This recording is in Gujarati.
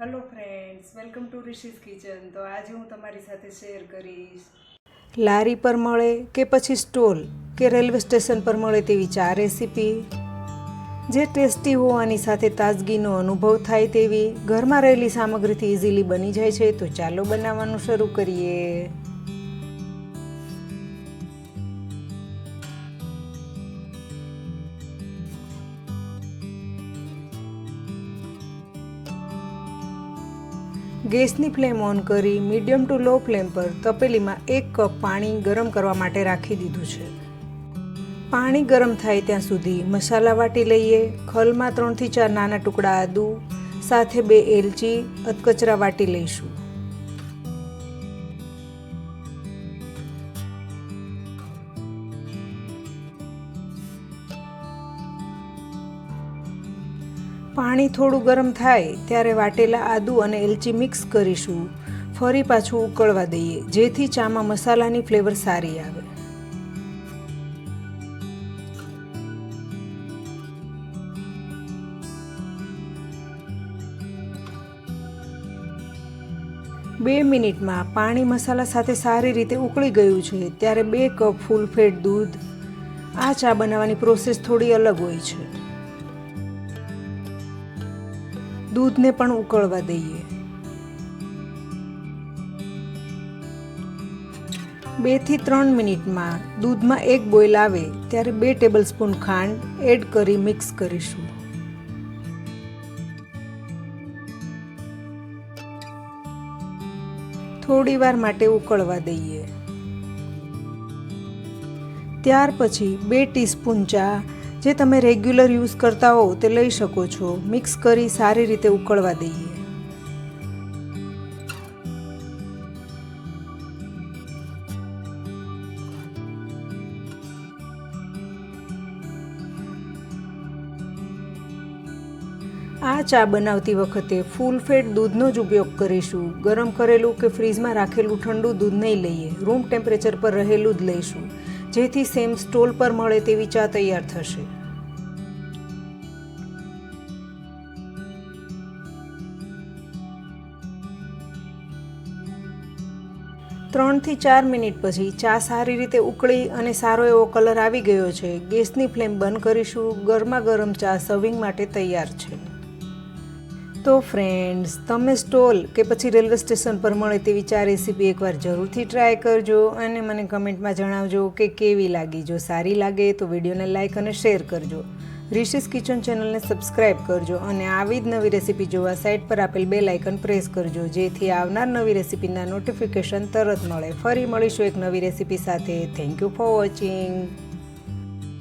Hello friends welcome to Rishi's kitchen તો આજે હું તમારી સાથે શેર કરીશ. લારી પર મળે કે પછી સ્ટોલ કે રેલવે સ્ટેશન પર મળે તેવી ચા રેસીપી? જે ટેસ્ટી હોવાની સાથે તાજગીનો અનુભવ થાય તેવી ઘરમાં રહેલી સામગ્રીથી ઇઝીલી બની જાય છે, તો ચાલો બનાવવાનું શરૂ કરીએ. ગેસની ફ્લેમ ઓન કરી મીડિયમ ટુ લો ફ્લેમ પર તપેલીમાં એક કપ પાણી ગરમ કરવા માટે રાખી દીધું છે. પાણી ગરમ થાય ત્યાં સુધી મસાલા વાટી લઈએ, ખલમાં ત્રણથી ચાર નાના ટુકડા આદુ, સાથે બે એલચી, અધકચરા વાટી લઈશું. પાણી થોડું ગરમ થાય ત્યારે વાટેલા આદુ અને એલચી મિક્સ કરીશું. ફરી પાછું ઉકળવા દઈએ, જેથી ચામાં મસાલાની ફ્લેવર સારી આવે. બે મિનિટમાં પાણી મસાલા સાથે સારી રીતે ઉકળી ગયું છે, ત્યારે બે કપ ફૂલફેટ દૂધ. આ ચા બનાવવાની પ્રોસેસ થોડી અલગ હોય છે. દૂધને પણ ઉકળવા દઈએ. બેથી ત્રણ મિનિટમાં દૂધમાં એક બોઇલ આવે, ત્યારે બે ટેબલ સ્પૂન ખાંડ એડ કરી મિક્સ કરીશું. થોડી વાર માટે ઉકળવા દઈએ. ત્યાર પછી બે ટીસ્પૂન ચા જે તમે રેગ્યુલર યુઝ કરતા હો તે લઈ શકો છો. મિક્સ કરી સારી રીતે ઉકળવા દઈએ. આ ચા બનાવતી વખતે ફૂલ ફેટ દૂધનો જ ઉપયોગ કરીશું. ગરમ કરેલું કે ફ્રીજમાં રાખેલું ઠંડુ દૂધ નહીં લઈએ. રૂમ ટેમ્પરેચર પર રહેલું જ લઈશું. જેથી સેમ સ્ટોલ પર મળે તેવી ચા તૈયાર થશે. ત્રણથી ચાર મિનિટ પછી ચા સારી રીતે ઉકળી અને સારો એવો કલર આવી ગયો છે. ગેસની ફ્લેમ બંધ કરીશું. ગરમા ગરમ ચા સર્વિંગ માટે તૈયાર છે. તો ફ્રેન્ડ્સ તમે સ્ટોલ કે પછી રેલવે સ્ટેશન પર મળે તેવી ચા રેસીપી એકવાર જરૂરથી ટ્રાય કરજો અને મને કમેન્ટમાં જણાવજો કે કેવી લાગી. જો સારી લાગે તો વિડીયોને લાઇક અને શેર કરજો. રિશિસ કિચન ચેનલને સબસ્ક્રાઇબ કરજો અને આવી જ નવી રેસીપી જોવા સાઇટ પર આપેલ બે લાઇકન પ્રેસ કરજો. જેથી આવનાર નવી રેસીપીના નોટિફિકેશન તરત મળે. ફરી મળીશું એક નવી રેસીપી સાથે. Thank you for watching